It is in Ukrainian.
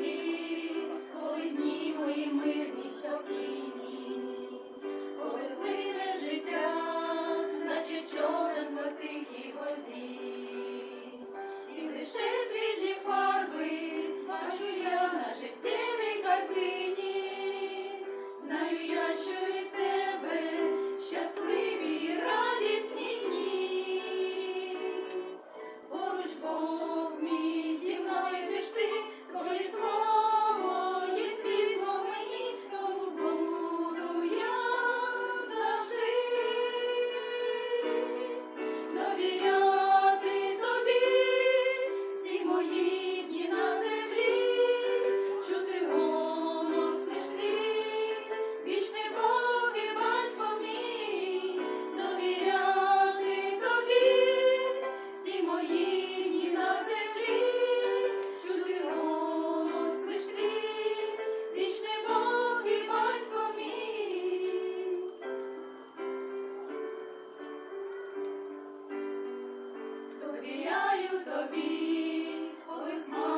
тобі, коли дні мої мирні сьогодні. Love you. be for.